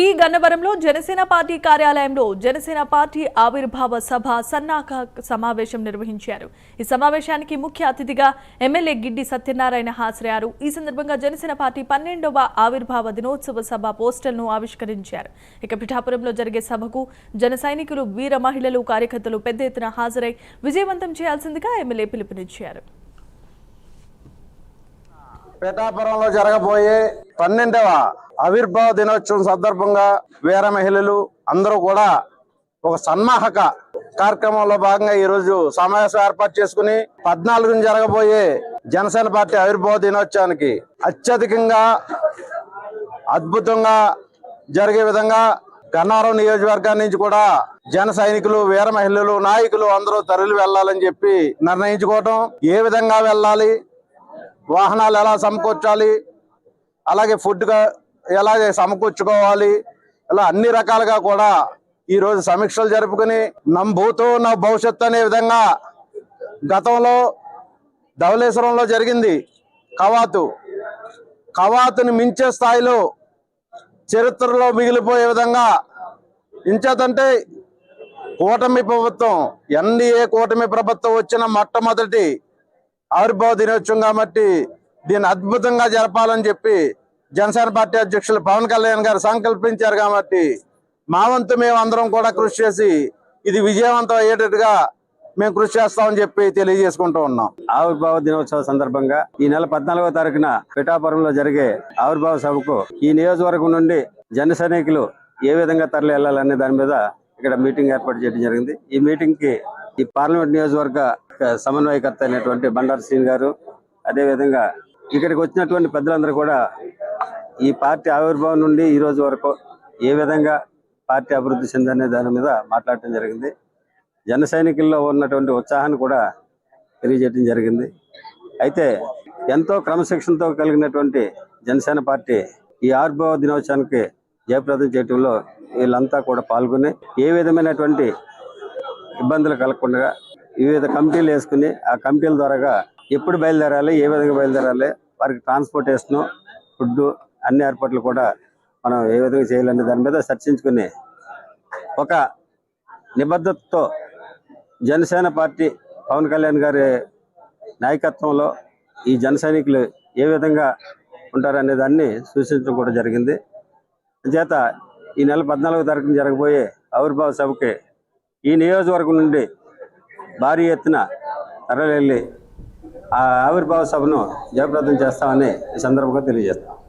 P గన్నవరంలో Janasena party కార్యాలయంలో Janasena party ఆవిర్భావ సభ సన్నాహక సమావేశం నిర్వహించారు. ఈ సమావేశానికి ముఖ్య అతిథిగా ఎమ్మెల్యే గిడ్డి సత్యనారాయణ హాజరయ్యారు. ఈ సందర్భంగా జనసేన పార్టీ పన్నెండవ ఆవిర్భావ దినోత్సవ సభ పోస్టర్ను ఆవిష్కరించారు. ఇక పిఠాపురంలో జరిగే సభకు జన సైనికులు వీర మహిళలు కార్యకర్తలు పెద్ద ఎత్తున హాజరై విజయవంతం చేయాల్సిందిగా ఎమ్మెల్యే పిలుపునిచ్చారు. పిఠాపురంలో జరగబోయే పన్నెండవ ఆవిర్భావ దినోత్సవం సందర్భంగా వీర మహిళలు అందరూ కూడా ఒక సన్మాహక కార్యక్రమంలో భాగంగా ఈరోజు సమావేశం ఏర్పాటు చేసుకుని పద్నాలుగున జరగబోయే జనసేన పార్టీ ఆవిర్భావ దినోత్సవానికి అత్యధికంగా అద్భుతంగా జరిగే విధంగా గన్నారం నియోజకవర్గాన్ని నుంచి కూడా జన సైనికులు వీర మహిళలు నాయకులు అందరూ తరలి వెళ్ళాలని చెప్పి నిర్ణయించుకోవటం ఏ విధంగా వెళ్ళాలి వాహనాలు ఎలా సమకూర్చాలి? అలాగే ఫుడ్గా ఎలా సమకూర్చుకోవాలి? ఇలా అన్ని రకాలుగా కూడా ఈరోజు సమీక్షలు జరుపుకుని నంబూతో నా భవిష్యత్తు అనే విధంగా గతంలో ధవళేశ్వరంలో జరిగింది కవాతు. కవాతుని మించే స్థాయిలో చరిత్రలో మిగిలిపోయే విధంగా ఇంచేతంటే కూటమి ప్రభుత్వం ఎన్డీఏ కూటమి ప్రభుత్వం వచ్చిన మొట్టమొదటి ఆవిర్భావ దినోత్సవం కాబట్టి దీన్ని అద్భుతంగా జరపాలని చెప్పి జనసేన పార్టీ అధ్యక్షులు పవన్ కళ్యాణ్ గారు సంకల్పించారు కాబట్టి మా వంతు మేము అందరం కూడా కృషి చేసి ఇది విజయవంతం అయ్యేటట్టుగా మేము కృషి చేస్తామని చెప్పి తెలియజేసుకుంటూ ఉన్నాం. ఆవిర్భావ దినోత్సవ సందర్భంగా ఈ నెల పద్నాలుగో తారీఖున పిఠాపురంలో జరిగే ఆవిర్భావ సభకు ఈ నియోజకవర్గం నుండి జన సైనికులు ఏ విధంగా తరలి వెళ్ళాలనే దాని మీద ఇక్కడ మీటింగ్ ఏర్పాటు చేయడం జరిగింది. ఈ మీటింగ్కి ఈ పార్లమెంట్ నియోజకవర్గ సమన్వయకర్త అయినటువంటి బండారు శ్రీని గారు అదే విధంగా ఇక్కడికి వచ్చినటువంటి పెద్దలందరూ కూడా ఈ పార్టీ ఆవిర్భావం నుండి ఈ రోజు వరకు ఏ విధంగా పార్టీ అభివృద్ధి చెందనే దాని మీద మాట్లాడటం జరిగింది. జన సైనికుల్లో ఉన్నటువంటి ఉత్సాహాన్ని కూడా తెలియజేయడం జరిగింది. అయితే ఎంతో క్రమశిక్షణతో కలిగినటువంటి జనసేన పార్టీ ఈ ఆవిర్భావ దినోత్సవానికి జయప్రదం చేయడంలో వీళ్ళంతా కూడా పాల్గొని ఏ విధమైనటువంటి ఇబ్బందులు కలగకుండా వివిధ కమిటీలు వేసుకుని ఆ కమిటీల ద్వారాగా ఎప్పుడు బయలుదేరాలి ఏ విధంగా బయలుదేరాలి వారికి ట్రాన్స్పోర్టేషన్ ఫుడ్ అన్ని ఏర్పాట్లు కూడా మనం ఏ విధంగా చేయాలనే దాని మీద చర్చించుకుని ఒక నిబద్ధతతో జనసేన పార్టీ పవన్ కళ్యాణ్ గారి నాయకత్వంలో ఈ జన సైనికులు ఏ విధంగా ఉంటారనే దాన్ని సూచించడం కూడా జరిగింది. చేత ఈ నెల పద్నాలుగో తారీఖున జరగబోయే ఆవిర్భావ సభకి ఈ నియోజకవర్గం నుండి భారీ ఎత్తున తరలి వెళ్ళి ఆ ఆవిర్భావ సభను జయప్రదం చేస్తామని ఈ సందర్భంగా తెలియజేస్తాం.